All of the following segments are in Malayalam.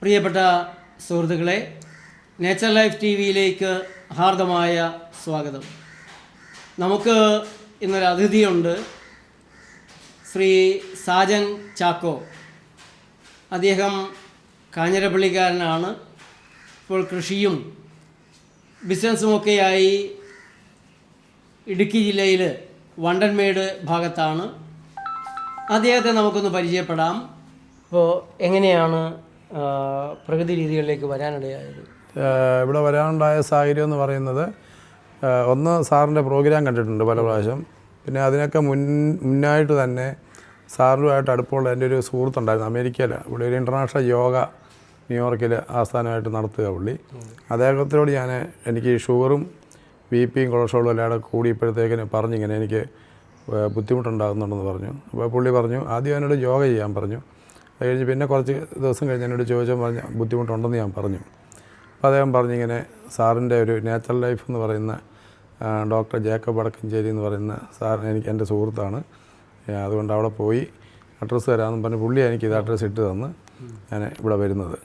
പ്രിയപ്പെട്ട സുഹൃത്തുക്കളെ നേച്ചർ ലൈഫ് ടി വിയിലേക്ക് ഹാർദമായ സ്വാഗതം. നമുക്ക് ഇന്നൊരു അതിഥിയുണ്ട് ശ്രീ സാജൻ ചാക്കോ. അദ്ദേഹം കാഞ്ഞിരപ്പള്ളിക്കാരനാണ്. ഇപ്പോൾ കൃഷിയും ബിസിനസ്സുമൊക്കെയായി ഇടുക്കി ജില്ലയിൽ വണ്ടൻമേട് ഭാഗത്താണ്. അദ്ദേഹത്തെ നമുക്കൊന്ന് പരിചയപ്പെടാം. അപ്പോൾ എങ്ങനെയാണ് പ്രകൃതി രീതികളിലേക്ക് വരാനിടയായത്? ഇവിടെ വരാനുണ്ടായ സാഹചര്യം എന്ന് പറയുന്നത് ഒന്ന് സാറിന്റെ പ്രോഗ്രാം കണ്ടിട്ടുണ്ട് പല പ്രാവശ്യം. പിന്നെ അതിനൊക്കെ മുൻ മുന്നായിട്ട് തന്നെ സാറുമായിട്ട് അടുപ്പമുള്ള എന്റെ ഒരു സുഹൃത്തുണ്ടായിരുന്നു അമേരിക്കയിലാണ് ഇവിടെ ഒരു ഇന്റർനാഷണൽ യോഗ ന്യൂയോർക്കിൽ ആസ്ഥാനമായിട്ട് നടത്തുക പുള്ളി. അദ്ദേഹത്തിനോട് ഞാൻ എനിക്ക് ഷുഗറും ബി പിയും കൊളസ്ട്രോളും എല്ലാം കൂടെ കൂടിയപ്പോഴത്തേക്കിന് പറഞ്ഞിങ്ങനെ എനിക്ക് ബുദ്ധിമുട്ടുണ്ടാകുന്നുണ്ടെന്ന് പറഞ്ഞു. അപ്പോൾ പുള്ളി പറഞ്ഞു ആദ്യം എന്നോട് യോഗ ചെയ്യാൻ പറഞ്ഞു. അത് കഴിഞ്ഞ് പിന്നെ കുറച്ച് ദിവസം കഴിഞ്ഞ് എന്നോട് ചോദിച്ചാൽ പറഞ്ഞ ബുദ്ധിമുട്ടുണ്ടെന്ന് ഞാൻ പറഞ്ഞു. അപ്പോൾ അദ്ദേഹം പറഞ്ഞിങ്ങനെ സാറിന്റെ ഒരു നാച്ചുറൽ ലൈഫ് എന്ന് പറയുന്ന ഡോക്ടർ ജേക്കബ് വടക്കഞ്ചേരി എന്ന് പറയുന്ന സാർ എനിക്ക് എന്റെ സുഹൃത്താണ്. അതുകൊണ്ട് അവിടെ പോയി അഡ്രസ്സ് തരാമെന്ന് പറഞ്ഞ് പുള്ളി എനിക്ക് ഇത് അഡ്രസ്സ് ഇട്ട് തന്ന് ഞാൻ ഇവിടെ വരുന്നത്.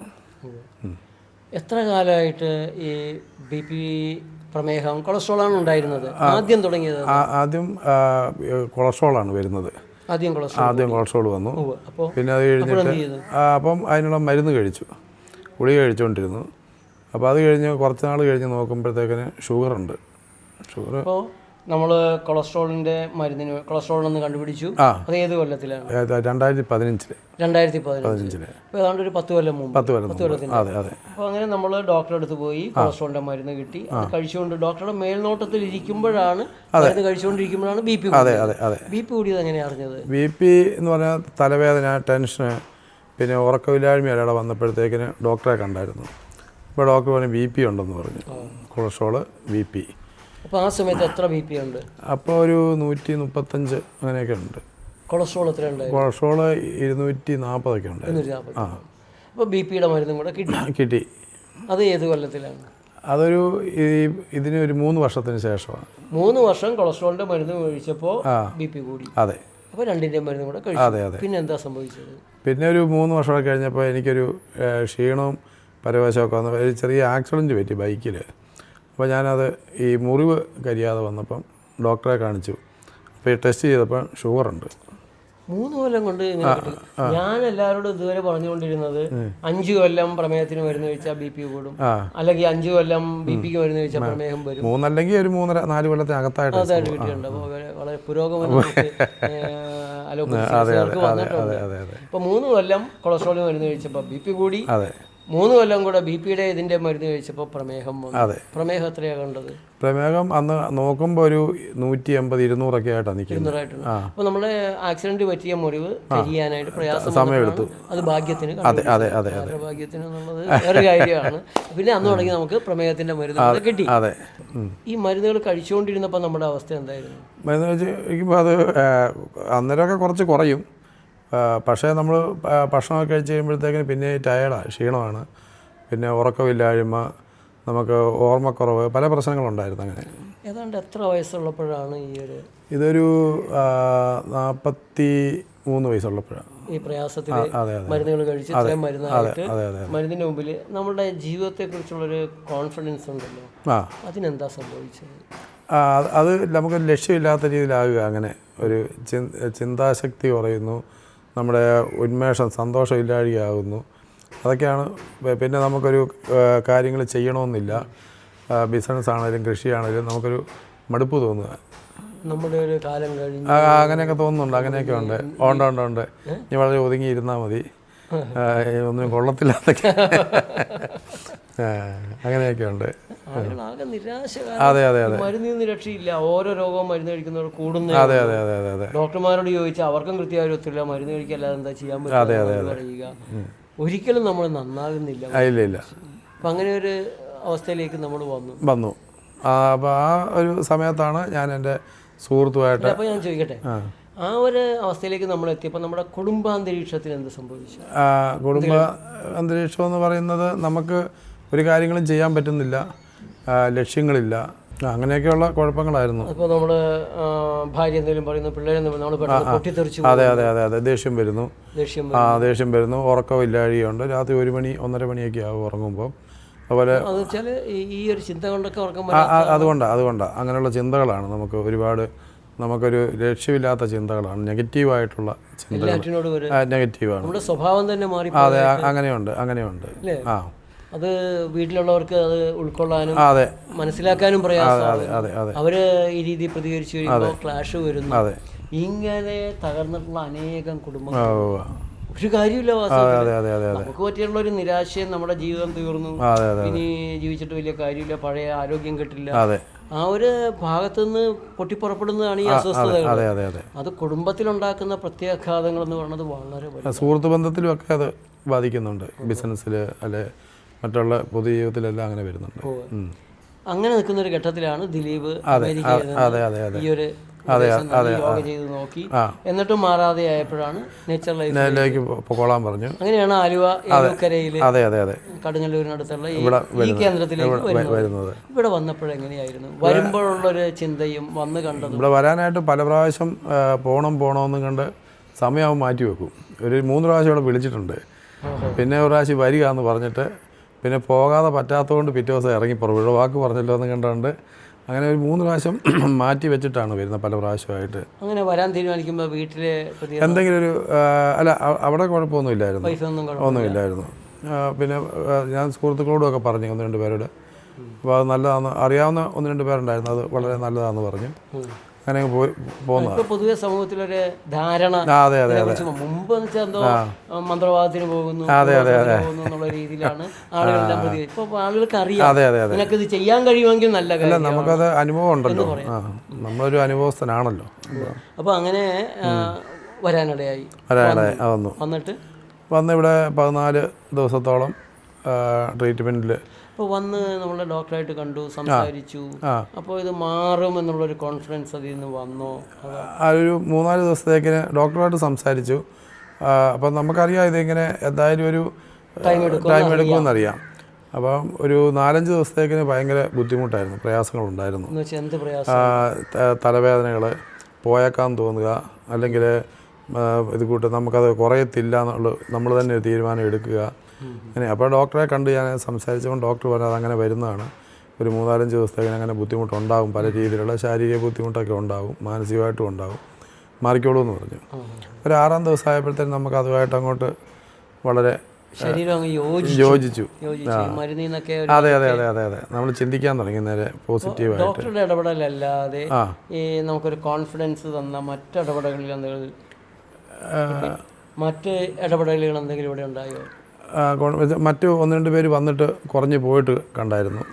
എത്ര കാലമായിട്ട് ഈ ബി പി പ്രമേഹം കൊളസ്ട്രോളാണ് ഉണ്ടായിരുന്നത്? ആദ്യം തുടങ്ങിയത്? ആദ്യം കൊളസ്ട്രോളാണ് വരുന്നത്. ആദ്യം കൊളസ്ട്രോൾ ആദ്യം കൊളസ്ട്രോൾ വന്നു. പിന്നെ അത് കഴിഞ്ഞിട്ട് അപ്പം അതിനുള്ള മരുന്ന് കഴിച്ചു. ഗുളിക കഴിച്ചുകൊണ്ടിരുന്നു. അപ്പോൾ അത് കഴിഞ്ഞ് കുറച്ച് നാൾ കഴിഞ്ഞ് നോക്കുമ്പോഴത്തേക്കിന് ഷുഗറുണ്ട്. ഷുഗർ നമ്മൾ കൊളസ്ട്രോളിന്റെ മരുന്നിന് കൊളസ്ട്രോൾ എന്ന് കണ്ടുപിടിച്ചു അത് ഏത് കൊല്ലത്തിലാണ്? രണ്ടായിരത്തി പതിനഞ്ചിൽ രണ്ടായിരത്തി പതിനഞ്ചിൽ. ഏതാണ്ട് ഒരു പത്ത് കൊല്ലം മുമ്പ്. പത്ത് കൊല്ലം അതെ അതെ. അപ്പോൾ അങ്ങനെ നമ്മൾ ഡോക്ടറെ അടുത്ത് പോയി കൊളസ്ട്രോളിന്റെ മരുന്ന് കിട്ടി. അത് കഴിച്ചുകൊണ്ട് ഡോക്ടറുടെ മേൽനോട്ടത്തിൽ ഇരിക്കുമ്പോഴാണ് മരുന്ന് കഴിച്ചുകൊണ്ടിരിക്കുമ്പോഴാണ് ബി പി അതെ അതെ അതെ. ബി പി കൂടിയത് എങ്ങനെയാണ് അറിഞ്ഞത്? ബി പി എന്ന് പറഞ്ഞാൽ തലവേദന ടെൻഷന് പിന്നെ ഉറക്കമില്ലായ്മ ഒരാളെ വന്നപ്പോഴത്തേക്കിന് ഡോക്ടറെ കണ്ടായിരുന്നു. അപ്പോൾ ഡോക്ടർ പറഞ്ഞു ബി പി ഉണ്ടെന്ന് പറഞ്ഞു. Cholesterol B P. അപ്പോൾ ആ സമയത്ത് എത്ര ബി പി ഉണ്ട്? അപ്പോൾ ഒരു നൂറ്റി മുപ്പത്തഞ്ച് അങ്ങനെയൊക്കെ ഉണ്ട്. കൊളസ്ട്രോൾ എത്ര ഉണ്ട് കൊളസ്ട്രോൾ ഇരുന്നൂറ്റി നാൽപ്പതൊക്കെ ഉണ്ട് ആ. അപ്പോൾ ബി പിയുടെ മരുന്നും കൂടെ കിട്ടി. കിട്ടി. അത് ഏത് കൊല്ലത്തിലാണ്? അതൊരു ഈ ഇതിന് ഒരു മൂന്ന് വർഷത്തിന് ശേഷമാണ്. മൂന്ന് വർഷം കൊളസ്ട്രോളിന്റെ മരുന്ന് കഴിച്ചപ്പോൾ ബി പി കൂടി. അതെ. അപ്പോൾ രണ്ടിന്റെ മരുന്നും കൂടെ കഴിച്ചു. അതെ അതെ. പിന്നെ എന്താ സംഭവിച്ചത്? പിന്നെ ഒരു മൂന്ന് വർഷമൊക്കെ കഴിഞ്ഞപ്പോൾ എനിക്കൊരു ക്ഷീണവും പരവശമൊക്കെ വന്നു. ഒരു ചെറിയ ആക്സിഡന്റ് പറ്റി ബൈക്കിൽ അപ്പോൾ ഞാനത് ഈ മുറിവ് കരിയാതെ വന്നപ്പം ഡോക്ടറെ കാണിച്ചു. അപ്പോൾ ഈ ടെസ്റ്റ് ചെയ്തപ്പോൾ ഷുഗർ ഉണ്ട് മൂന്ന് കൊല്ലം കൊണ്ട്. ഞാൻ എല്ലാവരോടും ഇതുവരെ പറഞ്ഞുകൊണ്ടിരുന്നത് അഞ്ച് കൊല്ലം പ്രമേഹത്തിന് മരുന്ന് കഴിച്ചാൽ ബി പി കൂടും. അല്ലെങ്കിൽ അഞ്ച് കൊല്ലം ബി പിക്ക് മരുന്ന് കഴിച്ചാൽ പ്രമേഹം വരും. മൂന്നല്ലെങ്കിൽ ഒരു മൂന്നര നാല് കൊല്ലത്തെ അകത്തായിട്ട് കിട്ടിയിട്ടുണ്ട്. അപ്പോൾ വളരെ- പുരോഗമന അലോപ്പതി വന്നിട്ടുണ്ട്. അപ്പോൾ മൂന്ന് കൊല്ലം കൊളസ്ട്രോൾ മരുന്ന് കഴിച്ചപ്പോൾ ബി പി കൂടി. മൂന്ന് കൊല്ലം കൂടെ ബി പിയുടെ ഇതിന്റെ മരുന്ന് കഴിച്ചപ്പോൾ പ്രമേഹം അതെ. പ്രമേഹം എത്രയാണ് കണ്ടത്? പ്രമേഹം അന്ന് നോക്കുമ്പോൾ ഒരു നൂറ്റി എൺപത് ഇരുന്നൂറൊക്കെ ആയിട്ടാണ് നിൽക്കുന്നത്. അപ്പോൾ നമ്മുടെ ആക്സിഡന്റ് പറ്റിയ മുറിവ് ചെയ്യാനായിട്ട് പ്രയാസം സമയമെടുത്തു അത് ഭാഗ്യത്തിന് അതെ അതെ അതെ അതെ. ഭാഗ്യത്തിന് എന്നുള്ളത് വേറെ കാര്യമാണ്. പിന്നെ അന്ന് തുടങ്ങി നമുക്ക് പ്രമേഹത്തിന്റെ മരുന്ന് കിട്ടി. അതെ. ഈ മരുന്നുകൾ കഴിച്ചുകൊണ്ടിരുന്നപ്പോൾ നമ്മുടെ അവസ്ഥ എന്തായിരുന്നു? മരുന്ന് കഴിച്ച് അത് അന്നേരമൊക്കെ കുറച്ച് കുറയും. പക്ഷേ നമ്മൾ ഭക്ഷണമൊക്കെ കഴിച്ച് കഴിയുമ്പോഴത്തേക്കിന് പിന്നെ ടയേർഡാണ് ക്ഷീണമാണ്. പിന്നെ ഉറക്കമില്ലായ്മ നമുക്ക് ഓർമ്മക്കുറവ് പല പ്രശ്നങ്ങളുണ്ടായിരുന്നു അങ്ങനെ. ഏതാണ്ട് എത്ര വയസ്സുള്ളപ്പോഴാണ് ഈ ഒരു ഇതൊരു നാൽപ്പത്തി മൂന്ന് വയസ്സുള്ളപ്പോഴാണ്. ഈ പ്രയാസത്തിൽ മരുന്നുകൾ കഴിച്ച് ഇത്രയും മരുന്നായിട്ട് മരുന്നിന് മുമ്പിൽ നമ്മുടെ ജീവിതത്തെക്കുറിച്ചുള്ളൊരു കോൺഫിഡൻസ് ഉണ്ടല്ലോ. അതിനെന്താ സംഭവിച്ചത്? അത് അത് നമുക്ക് ലക്ഷ്യമില്ലാത്ത രീതിയിലാകുക അങ്ങനെ. ഒരു ചിന്താശക്തി കുറയുന്നു. നമ്മുടെ ഉന്മേഷം സന്തോഷം ഇല്ലാഴികയാകുന്നു. അതൊക്കെയാണ് പിന്നെ നമുക്കൊരു കാര്യങ്ങൾ ചെയ്യണമെന്നില്ല. ബിസിനസ് ആണെങ്കിലും കൃഷിയാണെങ്കിലും നമുക്കൊരു മടുപ്പ് തോന്നുക. നമ്മുടെ ഒരു കാലം കഴിഞ്ഞ് ആ, അങ്ങനെയൊക്കെ തോന്നുന്നുണ്ട്. അങ്ങനെയൊക്കെ ഉണ്ട്. ഉണ്ട് ഉണ്ട് ഉണ്ട്. ഇനി വളരെ ഒതുങ്ങിയിരുന്നാൽ മതി. ഒന്നും കൊള്ളത്തില്ലാത്തൊക്കെ അങ്ങനെയൊക്കെ ഉണ്ട്. നിരാശ അതെ അതെ അതെ. മരുന്നിൽ നിന്ന് രക്ഷയില്ല. ഓരോ രോഗവും മരുന്ന് കഴിക്കുന്നവർ കൂടുന്നു അതെ അതെ അതെ അതെ അതെ. ഡോക്ടർമാരോട് ചോദിച്ചാൽ അവർക്കും കൃത്യമായി ഒത്തില്ല മരുന്ന് കഴിക്കല്ലാതെ എന്താ ചെയ്യാൻ പറ്റുക പറയുക ഒരിക്കലും നമ്മൾ നന്നാകുന്നില്ല. ഇല്ല ഇല്ല. അപ്പം അങ്ങനെ ഒരു അവസ്ഥയിലേക്ക് നമ്മൾ വന്നു. വന്നു. അപ്പോൾ ആ ഒരു സമയത്താണ് ഞാൻ എന്റെ സുഹൃത്തുമായിട്ട് അപ്പോൾ ഞാൻ ചോദിക്കട്ടെ? ആ. ഒരു അവസ്ഥയിലേക്ക് നമ്മൾ എത്തിയപ്പോൾ നമ്മുടെ കുടുംബാന്തരീക്ഷത്തിന് എന്ത് സംഭവിച്ചു? കുടുംബ അന്തരീക്ഷം എന്ന് പറയുന്നത് നമുക്ക് ഒരു കാര്യങ്ങളും ചെയ്യാൻ പറ്റുന്നില്ല. ലക്ഷ്യങ്ങളില്ല. അങ്ങനെയൊക്കെയുള്ള കുഴപ്പങ്ങളായിരുന്നു. അപ്പോൾ നമ്മുടെ ഭാര്യ എന്തെങ്കിലും പറയുന്നു നമ്മൾ പൊട്ടിത്തെറിച്ചു അതെ അതെ അതെ അതെ. ദേഷ്യം വരുന്നു. ദേഷ്യം ആ ദേഷ്യം വരുന്നു. ഉറക്കമില്ലാഴിയുണ്ട് രാത്രി ഒരു മണി ഒന്നര മണിയൊക്കെ ആകും ഉറങ്ങുമ്പോൾ അതുപോലെ അത് ഈ ഒരു ചിന്തകളൊക്കെ ഉറക്കം അതുകൊണ്ടാണ് അതുകൊണ്ടാണ് അങ്ങനെയുള്ള ചിന്തകളാണ് നമുക്ക് ഒരുപാട് നമുക്കൊരു ലക്ഷ്യമില്ലാത്ത ചിന്തകളാണ്. നെഗറ്റീവായിട്ടുള്ള ചിന്തകൾ നെഗറ്റീവാണ്. നമ്മുടെ സ്വഭാവം തന്നെ മാറി അതെ അങ്ങനെയുണ്ട് അങ്ങനെയുണ്ട്. ആ. അത് വീട്ടിലുള്ളവർക്ക് അത് ഉൾക്കൊള്ളാനും മനസ്സിലാക്കാനും പ്രയാസമാണ്. അവർ ഈ രീതി പ്രതികരിച്ചു കഴിയുമ്പോൾ ക്ലാഷ് വരുന്നു. ഇങ്ങനെ തകർന്നിട്ടുള്ള അനേകം കുടുംബങ്ങൾ. പക്ഷെ ഒരു കാര്യമില്ല നമുക്ക് പറ്റിയുള്ള ഒരു നിരാശയും നമ്മുടെ ജീവിതം തീർന്നു. ഇനി ജീവിച്ചിട്ട് വലിയ കാര്യമില്ല പഴയ ആരോഗ്യം കിട്ടില്ല. ആ ഒരു ഭാഗത്തുനിന്ന് പൊട്ടിപ്പുറപ്പെടുന്നതാണ് ഈ അസ്വസ്ഥതകൾ. അത് കുടുംബത്തിലുണ്ടാക്കുന്ന പ്രത്യാഘാതങ്ങൾ എന്ന് പറയുന്നത് വളരെ സുഹൃത്ത് ബന്ധത്തിലും ഒക്കെ അത് ബാധിക്കുന്നുണ്ട്. ബിസിനസ്സിൽ അല്ലെ മറ്റുള്ള പൊതുജീവിതത്തിലെല്ലാം അങ്ങനെ വരുന്നുണ്ട്. അങ്ങനെ നിൽക്കുന്ന ഒരു ഘട്ടത്തിലാണ് ദിലീപ് അതെ അതെ അതെ ഈ ഒരു അതെ യോഗ ചെയ്ത് നോക്കി. എന്നിട്ടും മാറാതെ ആയപ്പോഴാണ് നേച്ചർ ലൈഫിലേക്ക് പൊക്കോളാൻ പറഞ്ഞു. അങ്ങനെയാണ് ആലുവ ഏലൂക്കരയിൽ അതെ അതെ അതെ കടുങ്ങല്ലൂരിനടുത്തുള്ള ഈ കേന്ദ്രത്തിലേക്ക് വരുന്നത്. ഇവിടെ വന്നപ്പോഴെങ്ങനെയായിരുന്നു വരുമ്പോഴുള്ളൊരു ചിന്തയും വന്ന് കണ്ടത്? ഇവിടെ വരാനായിട്ട് പല പ്രാവശ്യം പോണം പോണമെന്നും കണ്ട് സമയം മാറ്റി വെക്കും. ഒരു മൂന്ന് പ്രാവശ്യം ഇവിടെ വിളിച്ചിട്ടുണ്ട്. പിന്നെ ഒരു പ്രാവശ്യം വരിക എന്ന് പറഞ്ഞിട്ട് പിന്നെ പോകാതെ പറ്റാത്തതുകൊണ്ട് പിറ്റേ ദിവസം ഇറങ്ങി പുറവിടെ വാക്ക് പറഞ്ഞല്ലോ എന്ന് കണ്ടുകൊണ്ട് അങ്ങനെ ഒരു മൂന്ന് പ്രാവശ്യം മാറ്റി വെച്ചിട്ടാണ് വരുന്നത് പല പ്രാവശ്യമായിട്ട്. അങ്ങനെ വരാൻ തീരുമാനിക്കുമ്പോൾ വീട്ടിലെ എന്തെങ്കിലും ഒരു അല്ല അവിടെ കുഴപ്പമൊന്നുമില്ലായിരുന്നു. ഒന്നുമില്ലായിരുന്നു. പിന്നെ ഞാൻ സുഹൃത്തുക്കളോടും ഒക്കെ പറഞ്ഞു ഒന്ന് രണ്ട് പേരോട്. അപ്പോൾ അത് നല്ലതാണെന്ന് അറിയാവുന്ന ഒന്ന് രണ്ട് പേരുണ്ടായിരുന്നു. അത് വളരെ നല്ലതാണെന്ന് പറഞ്ഞു. അങ്ങനെ പോകുന്നത്. പൊതുവെ സമൂഹത്തിലൊരു ധാരണ അതെ അതെ അതെ. മുമ്പ് എന്ന് വെച്ചാൽ എന്തോ മന്ത്രവാദത്തിന് പോകുന്നു അതെ പോകുന്നു എന്നുള്ള രീതിയിലാണ് ആളുകൾ പ്രതി ഇപ്പൊ ആളുകൾക്ക് അറിയാം. അതെ അതെ അതെ. നിനക്ക് ഇത് ചെയ്യാൻ കഴിയുമെങ്കിൽ നല്ല കാര്യം നമുക്കത് അനുഭവം ഉണ്ടല്ലോ. നമ്മളൊരു അനുഭവസ്ഥനാണല്ലോ. അപ്പൊ അങ്ങനെ വരാനിടയായി. വരാനിടയായി. വന്നു വന്നിട്ട് വന്ന്. ഇവിടെ പതിനാല് ദിവസത്തോളം ട്രീറ്റ്മെന്റിൽ അപ്പോൾ വന്ന് നമ്മളെ ഡോക്ടറായിട്ട് കണ്ടു സംസാരിച്ചു. അപ്പോൾ ഇത് മാറും എന്നുള്ളൊരു കോൺഫിഡൻസ് അതിൽ നിന്ന് വന്നോ. ആ ഒരു മൂന്നാൽ ദിവസത്തേക്കിന് ഡോക്ടറുമായിട്ട് സംസാരിച്ചു. അപ്പം നമുക്കറിയാം ഇതിങ്ങനെ എന്തായാലും ഒരു ടൈം എടുക്കും ടൈം എടുക്കുമെന്നറിയാം അപ്പം ഒരു നാലഞ്ച് ദിവസത്തേക്കിന് ഭയങ്കര ബുദ്ധിമുട്ടായിരുന്നു പ്രയാസങ്ങളുണ്ടായിരുന്നു തലവേദനകൾ പോയേക്കാൻ തോന്നുക അല്ലെങ്കിൽ ഇത് കൂട്ട് നമുക്കത് കുറയത്തില്ല എന്നുള്ള നമ്മൾ തന്നെ തീരുമാനം എടുക്കുക. അങ്ങനെ അപ്പോൾ ഡോക്ടറെ കണ്ട് ഞാൻ സംസാരിച്ചപ്പോൾ ഡോക്ടർ പറഞ്ഞു അതങ്ങനെ വരുന്നതാണ്. ഒരു മൂന്നാലഞ്ച് ദിവസത്തേക്കിന് അങ്ങനെ ബുദ്ധിമുട്ടുണ്ടാകും പല രീതിയിലുള്ള ശാരീരിക ബുദ്ധിമുട്ടൊക്കെ ഉണ്ടാകും മാനസികമായിട്ടും ഉണ്ടാകും മാറിക്കോളൂ എന്ന് പറഞ്ഞു. ഒരു ആറാം ദിവസം ആയപ്പോഴത്തേനും നമുക്ക് അതുമായിട്ട് അങ്ങോട്ട് വളരെ യോജിച്ചു. അതെ അതെ അതെ അതെ അതെ. നമ്മൾ ചിന്തിക്കാൻ തുടങ്ങി നേരെ പോസിറ്റീവായിട്ട്. ഡോക്ടറുടെ ഇടപെടലല്ലാതെ നമുക്കൊരു കോൺഫിഡൻസ് തന്ന മറ്റ് ഇടപെടലുകൾ എന്തെങ്കിലും മറ്റ് ഇടപെടലുകൾ എന്തെങ്കിലും ഇവിടെ ഉണ്ടായോ? മറ്റു ഒന്ന് രണ്ട് പേര് വന്നിട്ട് കുറഞ്ഞു പോയിട്ട് കണ്ടായിരുന്നു.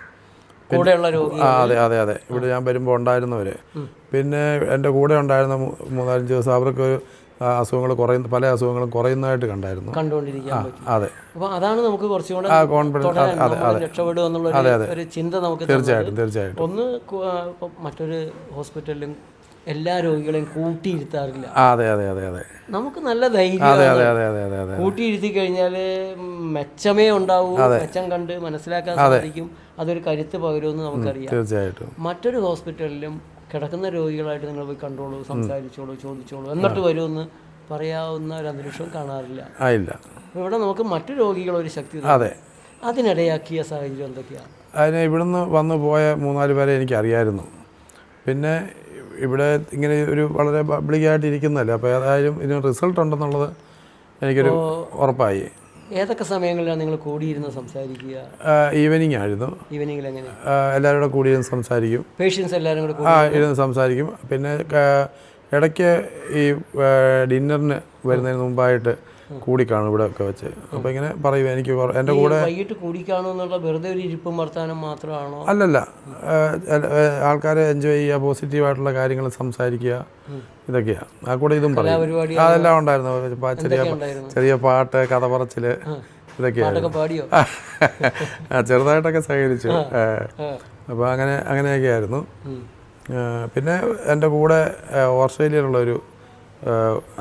അതെ അതെ അതെ. ഇവിടെ ഞാൻ വരുമ്പോൾ ഉണ്ടായിരുന്നവർ പിന്നെ എന്റെ കൂടെ ഉണ്ടായിരുന്ന മൂന്നാലഞ്ച് ദിവസം അവർക്ക് അസുഖങ്ങൾ കുറയുന്ന പല അസുഖങ്ങളും കുറയുന്നതായിട്ട് കണ്ടായിരുന്നു. അതെ. അതാണ് നമുക്ക് കുറച്ചുകൂടെ. തീർച്ചയായിട്ടും തീർച്ചയായിട്ടും. ഒന്ന് മറ്റൊരു ഹോസ്പിറ്റലിലും എല്ലാ രോഗികളെയും കൂട്ടിയിരുത്താറില്ല. അതെ അതെ അതെ അതെ. നമുക്ക് നല്ല ധൈര്യം അതെ അതെ അതെ അതെ അതെ കൂട്ടിയിരുത്തി കഴിഞ്ഞാൽ മെച്ചമേ ഉണ്ടാവൂ മെച്ചം കണ്ട് മനസ്സിലാക്കാൻ സാധിക്കും. അതൊരു കരുത്ത് പകരുമെന്ന് നമുക്കറിയാം. തീർച്ചയായിട്ടും. മറ്റൊരു ഹോസ്പിറ്റലിലും കിടക്കുന്ന രോഗികളായിട്ട് നിങ്ങൾ പോയി കണ്ടോളൂ സംസാരിച്ചോളൂ ചോദിച്ചോളൂ എന്നിട്ട് വരുമെന്ന് പറയാവുന്ന ഒരു അന്തരീക്ഷം കാണാറില്ല. ഇല്ല. ഇവിടെ നമുക്ക് മറ്റു രോഗികൾ ഒരു ശക്തി. അതെ. അതിനിടയാക്കിയ സാഹചര്യം എന്തൊക്കെയാണ്? അതിന് ഇവിടുന്ന് വന്നു പോയ മൂന്നാൽ പേരെ എനിക്കറിയായിരുന്നു. പിന്നെ ഇവിടെ ഇങ്ങനെ ഒരു വളരെ പബ്ലിക്കായിട്ട് ഇരിക്കുന്നതല്ലേ? അപ്പോൾ ഏതായാലും ഇതിന് റിസൾട്ട് ഉണ്ടെന്നുള്ളത് എനിക്കൊരു ഉറപ്പായി. ഏതൊക്കെ സമയങ്ങളിലാണ് നിങ്ങൾ കൂടിയിരുന്ന് സംസാരിക്കുക? ഈവനിങ് ആയിരുന്നു. ഈവനിങ്ങിൽ എങ്ങനെ? എല്ലാവരും കൂടെ കൂടിയിരുന്ന് സംസാരിക്കും. പേഷ്യൻസ് എല്ലാവരും കൂടെ ആ ഇരുന്ന് സംസാരിക്കും. പിന്നെ ഇടയ്ക്ക് ഈ ഡിന്നറിന് വരുന്നതിന് മുമ്പായിട്ട് കൂടിക്കാണും ഇവിടെ ഒക്കെ വെച്ച്. അപ്പോൾ ഇങ്ങനെ പറയും എനിക്ക് എന്റെ എന്റെ കൂടെ വൈകിട്ട് വെറുതെ ഒരു ഇരിപ്പും വർത്താനം മാത്രമാണോ? അല്ലല്ല. ആൾക്കാരെ എൻജോയ് ചെയ്യുക പോസിറ്റീവായിട്ടുള്ള കാര്യങ്ങൾ സംസാരിക്കുക ഇതൊക്കെയാണ് ആ കൂടെ ഇതും പറയും. അതെല്ലാം ഉണ്ടായിരുന്നു. ചെറിയ ചെറിയ പാട്ട് കഥ പറച്ചിൽ ആ. ചെറുതായിട്ടൊക്കെ സഹകരിച്ചു. അപ്പൊ അപ്പോൾ അങ്ങനെ അങ്ങനെയൊക്കെ ആയിരുന്നു. പിന്നെ എന്റെ കൂടെ ഓസ്ട്രേലിയയിലുള്ള ഒരു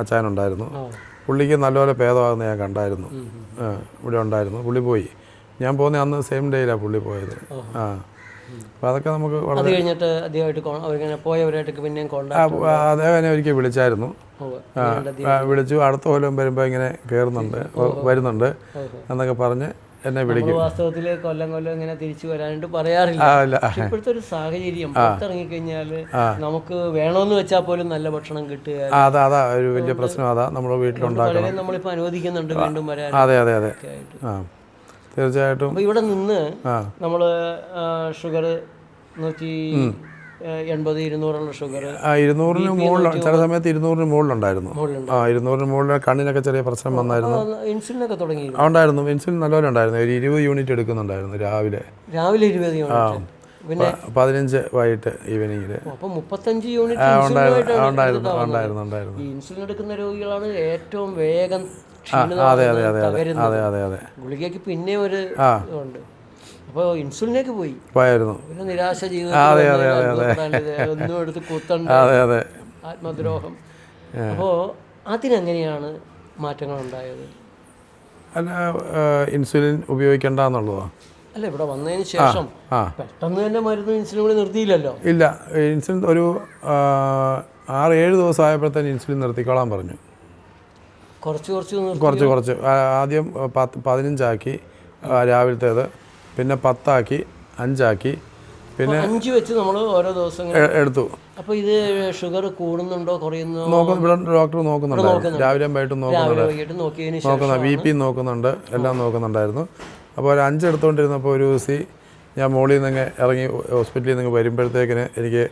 അച്ഛനുണ്ടായിരുന്നു. പുള്ളിക്ക് നല്ലപോലെ ഭേദമാകുന്ന ഞാൻ കണ്ടായിരുന്നു. ഇവിടെ ഉണ്ടായിരുന്നു. പുള്ളി പോയി. ഞാൻ പോകുന്ന അന്ന് സെയിം ഡേയിലാണ് പുള്ളി പോയത്. ആ. അപ്പം അതൊക്കെ നമുക്ക് വളരെ അത് കഴിഞ്ഞിട്ട് അദ്ദേഹമായിട്ട് പോയവരായിട്ടൊക്കെ പിന്നെ അദ്ദേഹം എന്നെ ഒരിക്കൽ വിളിച്ചായിരുന്നു. വിളിച്ചു. അടുത്ത കൊല്ലം വരുമ്പോൾ ഇങ്ങനെ കയറുന്നുണ്ട് വരുന്നുണ്ട് എന്നൊക്കെ പറഞ്ഞ് എന്നെ വിളിക്കും. വാസ്തവത്തിൽ കൊല്ലം കൊല്ലം ഇങ്ങനെ തിരിച്ചു വരാനായിട്ട് പറയാറില്ല. ഇപ്പോഴത്തെ ഒരു സാഹചര്യം പുറത്തിറങ്ങിക്കഴിഞ്ഞാൽ നമുക്ക് വേണമെന്ന് വെച്ചാൽ പോലും നല്ല ഭക്ഷണം കിട്ടുക. അതാ അതാ ഒരു വലിയ പ്രശ്നം അതാ. നമ്മുടെ വീട്ടിലുണ്ടാക്കുന്നത് നമ്മളിപ്പോ നമ്മളിപ്പോൾ അനുവദിക്കുന്നുണ്ട് വീണ്ടും വരാൻ. അതെ അതെ അതെ. തീർച്ചയായിട്ടും. ഇവിടെ നിന്ന് നമ്മൾ നമ്മൾ ഷുഗർ നൂറ്റി എൺപത് ഇരുന്നൂറുള്ള ഷുഗർ ഇരുന്നൂറിന് മുകളിൽ ചില സമയത്ത് ഇരുന്നൂറിന് മുകളിലുണ്ടായിരുന്നു. മുകളിലുണ്ട്. ആ ഇരുന്നൂറിന് മുകളിൽ കണ്ണിനൊക്കെ ചെറിയ പ്രശ്നം വന്നായിരുന്നു. ഇൻസുലിനൊക്കെ തുടങ്ങി ഉണ്ടായിരുന്നു ഇൻസുലിൻ നല്ലപോലെ ഉണ്ടായിരുന്നു. ഒരു ഇരുപത് യൂണിറ്റ് എടുക്കുന്നുണ്ടായിരുന്നു രാവിലെ. രാവിലെ ഇരുപത് യൂണിറ്റ് പിന്നെ? പതിനഞ്ച് വൈകിട്ട് ഈവനിങ്ങിൽ മുപ്പത്തഞ്ച് യൂണിറ്റ് ഉണ്ടായിരുന്നു. ഉണ്ടായിരുന്നു. ഉണ്ടായിരുന്നു ഇൻസുലിൻ എടുക്കുന്ന രോഗികളാണ് ഏറ്റവും വേഗം അതെ അതെ അതെ അതെ. അതെ അതെ ഗുളികയ്ക്ക് പിന്നെ ഒരു ആ. അപ്പോൾ ഇൻസുലിനേക്ക് പോയി. പോയായിരുന്നു. ഒരു നിരാശ അതെ, ഒന്നും എടുത്ത് കുത്തണ്ട അതെ അതെ. ആത്മദ്രോഹം. അപ്പോൾ അതിനെങ്ങനെയാണ് മാറ്റങ്ങൾ ഉണ്ടായത് അല്ല ഇൻസുലിൻ ഉപയോഗിക്കണ്ട എന്നുള്ളതോ അല്ല ഇവിടെ വന്നതിന് ശേഷം പെട്ടെന്ന് തന്നെ മരുന്ന് ഇൻസുലിൻ കൂടി നിർത്തിയില്ലല്ലോ? ഇല്ല ഇൻസുലിൻ ഒരു ആറ് ഏഴ് ദിവസം ആയപ്പോഴത്തേന് ഇൻസുലിൻ നിർത്തിക്കോളാൻ പറഞ്ഞു. കുറച്ച് കുറച്ച് കുറച്ച് കുറച്ച്. ആദ്യം പത്ത് പതിനഞ്ചാക്കി രാവിലത്തേത്. പിന്നെ പത്താക്കി അഞ്ചാക്കി പിന്നെ അഞ്ച് വെച്ച് നമ്മൾ ഓരോ ദിവസം എടുത്തു. അപ്പൊ ഇത് ഷുഗർ കൂടുന്നുണ്ടോ കുറയുന്നുണ്ടോ നോക്കുന്നു. ഇവിടെ ഡോക്ടർ നോക്കുന്നുണ്ട്. രാവിലെയും വൈകിട്ടും നോക്കുന്നുണ്ട്. രാവിലെ വൈകിട്ട് നോക്കിയതിന് ശേഷം നോക്കുന്ന ബി പി നോക്കുന്നുണ്ട്. എല്ലാം നോക്കുന്നുണ്ടായിരുന്നു. അപ്പോൾ ഒരു അഞ്ച് എടുത്തുകൊണ്ടിരുന്നപ്പോൾ ഒരു ദിവസം ഞാൻ മോളിൽ നിന്ന് ഇറങ്ങി ഹോസ്പിറ്റലിൽ നിന്ന് വരുമ്പോഴത്തേക്കിന് എനിക്ക്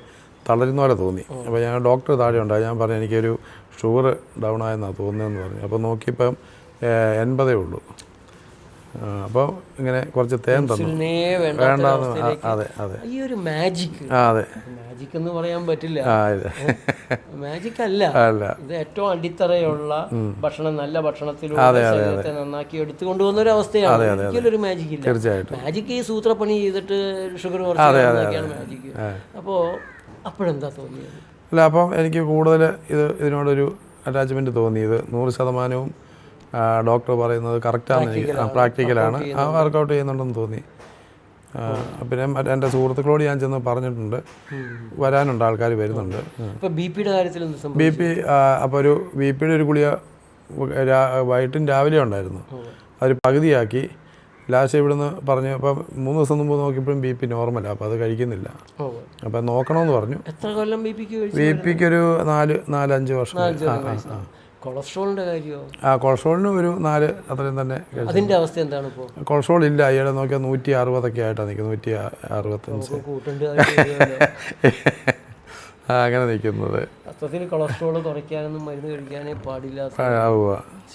തളരുന്ന പോലെ തോന്നി. അപ്പോൾ ഞാൻ ഡോക്ടർ താഴെ ഉണ്ടായി. ഞാൻ പറഞ്ഞു എനിക്കൊരു ഷുഗർ ഡൗൺ ആയെന്നാണ് തോന്നിയതെന്ന് പറഞ്ഞു. അപ്പോൾ നോക്കിയപ്പം എൺപതേ ഉള്ളൂ. അപ്പോൾ ഇങ്ങനെ കുറച്ച് തേൻ തന്നു. ഇൻസുലിനേ വേണ്ട അതെ അതെ. ഈ ഒരു മാജിക് അതെ. മാജിക് എന്ന് പറയാൻ പറ്റില്ല. മാജിക് അല്ല. അല്ല. ഇത് ഏറ്റവും അടിത്തറയുള്ള ഭക്ഷണം നല്ല ഭക്ഷണത്തിലൂടെ ശരീരത്തെ നന്നാക്കി എടുത്തുകൊണ്ടുപോകുന്ന ഒരു അവസ്ഥയാണ് ഒരു മാജിക് ഇല്ല. തീർച്ചയായിട്ടും. മാജിക് ഈ സൂത്രപ്പണി ചെയ്തിട്ട് ഷുഗർ കുറച്ചൊക്കെയാണ് മാജിക് അപ്പോൾ അപ്പോഴെന്താ തോന്നിയത്? അല്ല അപ്പം എനിക്ക് കൂടുതൽ ഇത് ഇതിനോടൊരു അറ്റാച്ച്മെന്റ് തോന്നിയത് നൂറ് ശതമാനവും ഡോക്ടർ പറയുന്നത് കറക്റ്റാണ് എനിക്ക് പ്രാക്ടിക്കലാണ് ആ വർക്കൗട്ട് ചെയ്യുന്നുണ്ടെന്ന് തോന്നി. പിന്നെ എന്റെ സുഹൃത്തുക്കളോട് ഞാൻ ചെന്ന് പറഞ്ഞിട്ടുണ്ട്. വരാനുണ്ട് ആൾക്കാർ വരുന്നുണ്ട്. ബി പി അപ്പോൾ ഒരു ബി പിയുടെ ഒരു ഗുളിക രാ- വൈകിട്ടും രാവിലെ ഉണ്ടായിരുന്നു. അതൊരു പകുതിയാക്കി. ലാസ്റ്റ് ഇവിടുന്ന് പറഞ്ഞു അപ്പം മൂന്ന് ദിവസം മുമ്പ് നോക്കിയപ്പോഴും ബി പി നോർമലാണ് അപ്പോൾ അത് കഴിക്കുന്നില്ല. അപ്പം നോക്കണമെന്ന് പറഞ്ഞു. എത്ര കൊല്ലം ബി പിക്ക് കഴിച്ചു? ബി പിക്ക് ഒരു നാല് നാലഞ്ച് വർഷം. കൊളസ്ട്രോളിന്റെ കാര്യമോ ആ കൊളസ്ട്രോളിന് ഒരു നാല് അത്രയും തന്നെ അതിന്റെ അവസ്ഥ എന്താണ് ഇപ്പോൾ കൊളസ്ട്രോൾ ഇല്ല അയാളെ നോക്കിയാൽ നൂറ്റി അറുപതൊക്കെ ആയിട്ടാണ് നിൽക്കുന്നത് നൂറ്റി അറുപത്തഞ്ച് അങ്ങനെ നിൽക്കുന്നത്. സത്യത്തിൽ കൊളസ്ട്രോൾ കുറയ്ക്കാനൊന്നും മരുന്ന് കഴിക്കാനേ പാടില്ല.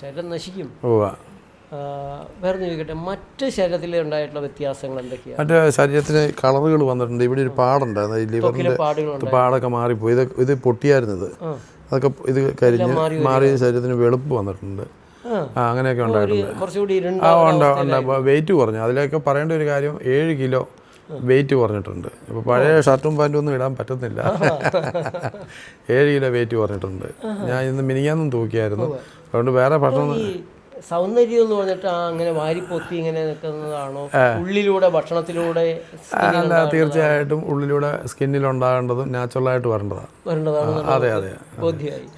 ശരീരം നശിക്കും. വേറെ ചോദിക്കട്ടെ മറ്റ് ശരീരത്തിൽ ഉണ്ടായിട്ടുള്ള വ്യത്യാസങ്ങൾ എന്തൊക്കെയാണ് മറ്റേ ശരീരത്തിന് കളറുകൾ വന്നിട്ടുണ്ട് ഇവിടെ ഒരു പാടുണ്ടായിരുന്നു ഈ ലിവറിന്റെ പാടൊക്കെ മാറിപ്പോയി. ഇത് ഇത് പൊട്ടിയായിരുന്നു ഇത്. ആ. അതൊക്കെ ഇത് കരിഞ്ഞ് മാറി ശരീരത്തിന് വെളുപ്പ് വന്നിട്ടുണ്ട്. ആ. അങ്ങനെയൊക്കെ ഉണ്ടായിട്ടുണ്ട്. ആ ഉണ്ട് ഉണ്ട്. അപ്പോൾ വെയിറ്റ് കുറഞ്ഞു. അതിലൊക്കെ പറയേണ്ട ഒരു കാര്യം ഏഴ് കിലോ വെയിറ്റ് കുറഞ്ഞിട്ടുണ്ട്. ഇപ്പോൾ പഴയ ഷർട്ടും പാന്റും ഒന്നും ഇടാൻ പറ്റുന്നില്ല ഏഴ് കിലോ വെയിറ്റ് കുറഞ്ഞിട്ടുണ്ട്. ഞാൻ ഇന്ന് മിനിങ്ങാന്നും തൂക്കിയായിരുന്നു. അതുകൊണ്ട് വേറെ ഭക്ഷണം സൗന്ദര്യം എന്ന് പറഞ്ഞിട്ട് അങ്ങനെ വാരിപ്പൊത്തി ഇങ്ങനെ നിൽക്കുന്നതാണോ? ഉള്ളിലൂടെ ഭക്ഷണത്തിലൂടെ അല്ല തീർച്ചയായിട്ടും ഉള്ളിലൂടെ സ്കിന്നിൽ ഉണ്ടാകേണ്ടതും നാച്ചുറലായിട്ട് വരേണ്ടതാണ്? വരേണ്ടതാണ് അതെ അതെ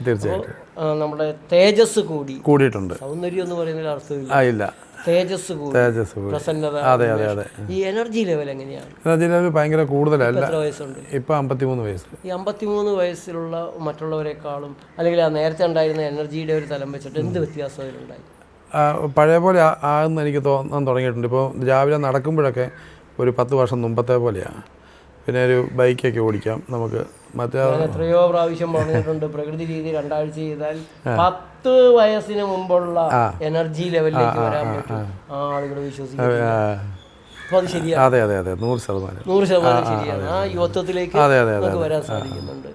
തീർച്ചയായിട്ടും. നമ്മുടെ തേജസ് കൂടി. കൂടിയിട്ടുണ്ട്. സൗന്ദര്യം എന്ന് പറയുന്നതിൽ അർത്ഥമില്ല. ഇല്ല. തേജസ് കൂടി. തേജസ് പ്രസന്നത. അതെ അതെ അതെ. ഈ എനർജി ലെവൽ എങ്ങനെയാണ്? എന്നുവെച്ചാൽ ഭയങ്കര കൂടുതലല്ല വയസ്സുണ്ട്? ഇപ്പം അമ്പത്തിമൂന്ന് വയസ്സ്. ഈ അമ്പത്തിമൂന്ന് വയസ്സിലുള്ള മറ്റുള്ളവരെക്കാളും അല്ലെങ്കിൽ ആ നേരത്തെ ഉണ്ടായിരുന്ന എനർജിയുടെ ഒരു തലം വെച്ചിട്ട് എന്ത് വ്യത്യാസം അതിലുണ്ടായി? പഴയ പോലെ ആകുന്ന എനിക്ക് തോന്നാൻ തുടങ്ങിയിട്ടുണ്ട്. ഇപ്പോൾ രാവിലെ നടക്കുമ്പോഴൊക്കെ ഒരു പത്ത് വർഷം മുമ്പത്തെ പോലെയാണ് പിന്നെ ഒരു ബൈക്കൊക്കെ ഓടിക്കാം നമുക്ക്. മറ്റേ എത്രയോ പ്രാവശ്യം പറഞ്ഞിട്ടുണ്ട് പ്രകൃതി രീതി രണ്ടാഴ്ച ചെയ്താൽ പത്ത് വയസ്സിന് മുമ്പുള്ള എനർജി ലെവലിലേക്ക് വരാൻ പറ്റും. ആളുകൾ വിശ്വസിക്കുന്നു അത് അതെ അതെ നൂറ് ശതമാനം. നൂറ് ശതമാനം ശരിയാണ് ആ യുവത്വത്തിലേക്ക് അതെ അതെ അതെ നമുക്ക് വരാൻ സാധിക്കുന്നുണ്ട്.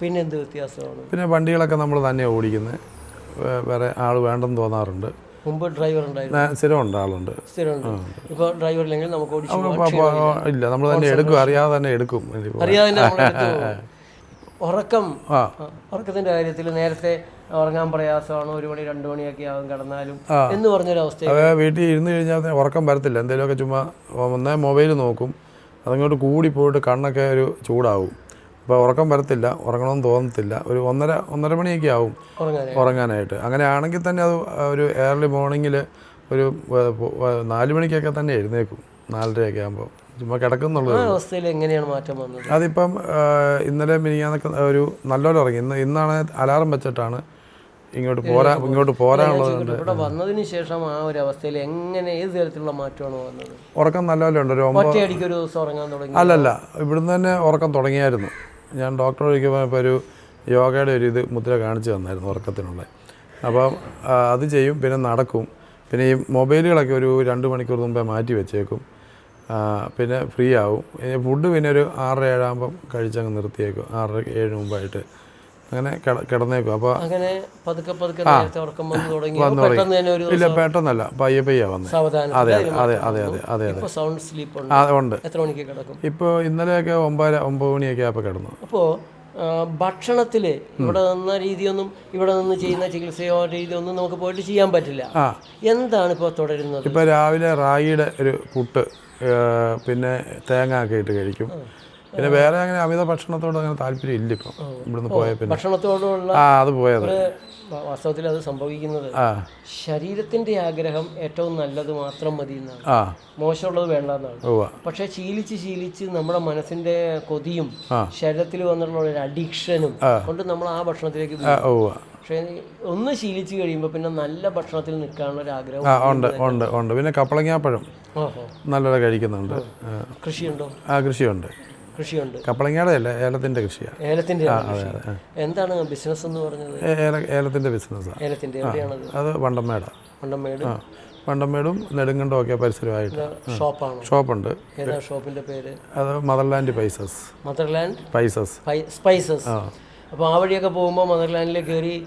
പിന്നെ എന്ത് വ്യത്യാസമാണ്? പിന്നെ വണ്ടികളൊക്കെ നമ്മൾ തന്നെ ഓടിക്കുന്നത് വേറെ ആൾ വേണ്ടെന്ന് തോന്നാറുണ്ട്. മുമ്പ് ഡ്രൈവർ ഉണ്ടായിരുന്നു. സ്ഥിരം ഉണ്ട് ആളുണ്ട്. സ്ഥിരമുണ്ട്. ഇപ്പൊ ഡ്രൈവർ ഇല്ലെങ്കിൽ നമുക്ക്. ഇല്ല നമ്മൾ തന്നെ എടുക്കും അറിയാതെ തന്നെ എടുക്കും. അറിയാതെ തന്നെ ഉറക്കം. ഉറക്കത്തിന്റെ കാര്യത്തിൽ നേരത്തെ ഉറങ്ങാൻ പ്രയാസമാണ്? ഒരു മണി രണ്ടു മണിയൊക്കെ ആകും കിടന്നാലും എന്ന് പറഞ്ഞൊരു അവസ്ഥ വീട്ടിൽ ഇരുന്ന് കഴിഞ്ഞാൽ ഉറക്കം വരത്തില്ല. എന്തെങ്കിലുമൊക്കെ ചുമ്മാ ഒന്നേ മൊബൈൽ നോക്കും. അതങ്ങോട്ട് കൂടി പോയിട്ട് കണ്ണൊക്കെ ഒരു ചൂടാവും. അപ്പോൾ ഉറക്കം വരത്തില്ല ഉറങ്ങണമെന്ന് തോന്നത്തില്ല. ഒരു ഒന്നര ഒന്നര മണിയൊക്കെ ആവും ഉറങ്ങാനായിട്ട്. അങ്ങനെ ആണെങ്കിൽ തന്നെ അത് ഒരു ഏർലി മോർണിംഗിൽ ഒരു നാല് മണിക്കൊക്കെ തന്നെ എഴുന്നേക്കും നാലരയൊക്കെ ആകുമ്പോൾ ചുമ്മാ കിടക്കുന്നുള്ളത് എങ്ങനെയാണ് മാറ്റം വന്നത്? അതിപ്പം ഇന്നലെ മിനിങ്ങാന്നൊക്കെ ഒരു നല്ലോണം ഉറങ്ങി. ഇന്ന് ഇന്നാണ് അലാറം വെച്ചിട്ടാണ് ഇങ്ങോട്ട് പോരാ ഇങ്ങോട്ട് പോരാനുള്ളത് ഇവിടെ വന്നതിന് ശേഷം ആ ഒരു അവസ്ഥയിൽ എങ്ങനെ ഏത് തരത്തിലുള്ള മാറ്റമാണ് വന്നത്? ഉറക്കം നല്ലപോലെ ഉണ്ട് ഒരു ഒറ്റയടിക്ക് ഒരു ദിവസം ഉറങ്ങാൻ തുടങ്ങി. അല്ലല്ല ഇവിടുന്ന് തന്നെ ഉറക്കം തുടങ്ങിയായിരുന്നു. ഞാൻ ഡോക്ടർ ചോദിക്കുമ്പോൾ ഇപ്പോൾ ഒരു യോഗയുടെ ഒരു ഇത് മുദ്ര കാണിച്ചു തന്നായിരുന്നു ഉറക്കത്തിനുള്ള. അപ്പം അത് ചെയ്യും പിന്നെ നടക്കും. പിന്നെ ഈ മൊബൈലുകളൊക്കെ ഒരു രണ്ട് മണിക്കൂർ മുമ്പേ മാറ്റി വെച്ചേക്കും. പിന്നെ ഫ്രീ ആവും. ഫുഡ് പിന്നെ ഒരു ആറര ഏഴാകുമ്പം കഴിച്ചങ്ങ് നിർത്തിയേക്കും. ആറര ഏഴ് മുമ്പായിട്ട്. അങ്ങനെ കിട- കിടന്നേക്കും അപ്പോൾ അങ്ങനെ പതുക്കെ പതുക്കെ നേരത്തെ ഉറക്കം വന്ന് തുടങ്ങി. പെട്ടെന്ന് തന്നെ ഒരു ഇല്ല പെട്ടെന്നല്ല. പയ്യെ പയ്യെ വന്നത് സാവധാനം. അതെ അതെ അതെ അതെ അതെ. അതെ സൗണ്ട് സ്ലീപ്പ് ഉണ്ട്. ഉണ്ട്. എത്ര മണിക്ക് കിടക്കും? ഇപ്പോൾ ഇന്നലെയൊക്കെ ഒമ്പത് ഒമ്പത് മണിയൊക്കെ ആയപ്പോൾ കിടന്നു. അപ്പോൾ ഭക്ഷണത്തിൽ ഇവിടെ നിന്ന രീതിയൊന്നും ഇവിടെ നിന്ന് ചെയ്യുന്ന ചികിത്സയോ രീതിയൊന്നും നമുക്ക് പോയിട്ട് ചെയ്യാൻ പറ്റില്ല. എന്താണ് ഇപ്പൊ തുടരുന്നത്? ഇപ്പൊ രാവിലെ റാഗിയുടെ ഒരു പുട്ട് പിന്നെ തേങ്ങ ഒക്കെ ഇട്ട് കഴിക്കും. പിന്നെ വേറെ അങ്ങനെ അമിത ഭക്ഷണത്തോട് അങ്ങനെ താല്പര്യം ഇല്ല ഇപ്പം. ഇവിടുന്ന് പോയ പിന്നെ. ഭക്ഷണത്തോടുള്ള ആ അത് പോയത്. വാസ്തവത്തിൽ അത് സംഭവിക്കുന്നത് ശരീരത്തിന്റെ ആഗ്രഹം ഏറ്റവും നല്ലത് മാത്രം മതി എന്നാണ്. മോശമുള്ളത് വേണ്ട എന്നാണ്. പക്ഷെ ശീലിച്ച് ശീലിച്ച് നമ്മുടെ മനസ്സിന്റെ കൊതിയും. ശരീരത്തിൽ വന്നിട്ടുള്ള ഒരു അഡിക്ഷനും കൊണ്ട് നമ്മൾ ആ ഭക്ഷണത്തിലേക്ക് പക്ഷേ ഒന്ന് ശീലിച്ച് കഴിയുമ്പോൾ പിന്നെ നല്ല ഭക്ഷണത്തിൽ നിൽക്കാനുള്ള ഒരു ആഗ്രഹം ഉണ്ട് ഉണ്ട് ഉണ്ട് പിന്നെ കപ്പളങ്ങാപ്പഴം നല്ലത് കഴിക്കുന്നുണ്ട്. കൃഷിയുണ്ടോ? ആ കൃഷിയുണ്ട്. കൃഷിയുണ്ട്. കപ്പളങ്ങയുടെ അല്ല ഏലത്തിന്റെ കൃഷിയാണ് ഏലത്തിന്റെ കൃഷി. എന്താണ് ബിസിനസ് എന്ന് പറഞ്ഞത്? ഏല ഏലത്തിന്റെ ബിസിനസ്സാണ് ഏലത്തിന്റെ എവിടെയാണത് അത് വണ്ടമേട വണ്ടമേട് വണ്ടമേടും നെടുങ്കണ്ടം ഒക്കെ പരിസരമായിട്ട്. ഷോപ്പാണ്? ഷോപ്പുണ്ട്. ഷോപ്പിന്റെ പേര്? അത് Motherland spices. Motherland spices. Spices. അപ്പോൾ ആ വഴിയൊക്കെ പോകുമ്പോൾ മദർലാൻഡിൽ കയറി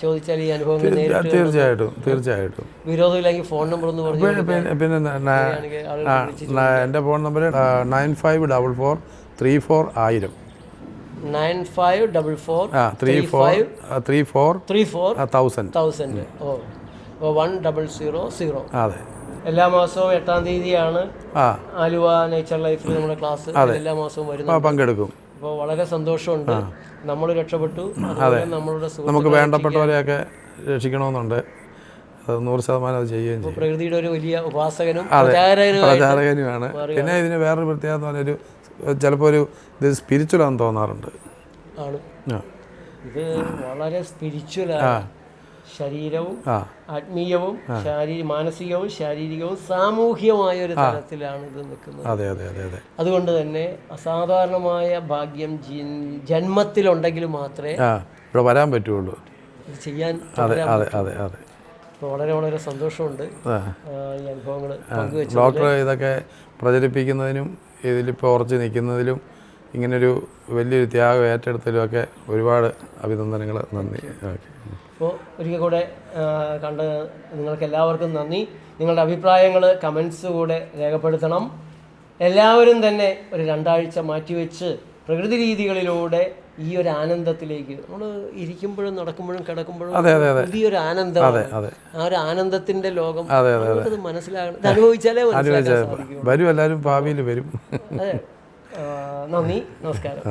ചോദിച്ചാൽ ഈ അനുഭവം തീർച്ചയായിട്ടും തീർച്ചയായിട്ടും. വിരോധമില്ലെങ്കിൽ ഫോൺ നമ്പർ ഒന്ന് പറഞ്ഞു പിന്നെ എന്റെ phone number nine five double four three four ആയിരം. Nine five double four three four three four three four thousand thousand O one double zero zero അതെ. എല്ലാ മാസവും എട്ടാം തീയതിയാണ് ആലുവ നേച്ചർ ലൈഫിൽ നമ്മുടെ ക്ലാസ് എല്ലാ മാസവും വരുന്നു ആ, പങ്കെടുക്കും. അപ്പോൾ വളരെ സന്തോഷമുണ്ട്. നമ്മൾ രക്ഷപ്പെട്ടു. അതെ. നമ്മളുടെ നമുക്ക് വേണ്ടപ്പെട്ടവരെയൊക്കെ രക്ഷിക്കണമെന്നുണ്ട്. നൂറ് ശതമാനം അത് ചെയ്യുകയും ചെയ്യും. പ്രകൃതിയുടെ ഒരു വലിയ ഉപാസകനും പ്രചാരകനും പ്രചാരകനുമാണ്. പിന്നെ ഇതിന് വേറൊരു പ്രത്യേകത എന്ന് പറഞ്ഞൊരു ചിലപ്പോൾ ഒരു ഇത് സ്പിരിച്വലാണെന്ന് തോന്നാറുണ്ട്. ആണ്. ഇത് വളരെ സ്പിരിച്വലാണ് ശരീരവും ആത്മീയവും ശാരീരിക മാനസികവും ശാരീരികവും സാമൂഹികമായ ഒരു തലത്തിലാണ് ഇത് നിൽക്കുന്നത്. അതെ അതെ അതെ അതെ. അതുകൊണ്ട് തന്നെ അസാധാരണമായ ഭാഗ്യം ജന്മത്തിലുണ്ടെങ്കിൽ മാത്രമേ ഇവിടെ വരാൻ പറ്റുള്ളൂ. ചെയ്യാൻ അതെ അതെ അതെ അതെ. വളരെ വളരെ സന്തോഷമുണ്ട്. ഈ അനുഭവങ്ങൾ ഡോക്ടർ ഇതൊക്കെ പ്രചരിപ്പിക്കുന്നതിനും ഇതിലിപ്പോൾ ഉറച്ചു നിൽക്കുന്നതിലും ഇങ്ങനൊരു വലിയൊരു ത്യാഗം ഏറ്റെടുത്തതിലും ഒക്കെ ഒരുപാട് അഭിനന്ദനങ്ങൾ. നന്ദി. അപ്പോൾ ഒരിക്കൽ കൂടെ കണ്ട് നിങ്ങൾക്ക് എല്ലാവർക്കും നന്ദി. നിങ്ങളുടെ അഭിപ്രായങ്ങൾ കമൻസ് കൂടെ രേഖപ്പെടുത്തണം. എല്ലാവരും തന്നെ ഒരു രണ്ടാഴ്ച മാറ്റിവെച്ച് പ്രകൃതി രീതികളിലൂടെ ഈ ഒരു ആനന്ദത്തിലേക്ക് നമ്മൾ ഇരിക്കുമ്പോഴും നടക്കുമ്പോഴും കിടക്കുമ്പോഴും ഈ ഒരു ആനന്ദം ആ ഒരു ആനന്ദത്തിന്റെ ലോകം മനസ്സിലാകണം. അനുഭവിച്ചാലേ മനസ്സിലാക്കാൻ സാധിക്കും. വരും എല്ലാവരും ഭാവിയിൽ വരും. അതെ. നന്ദി നമസ്കാരം.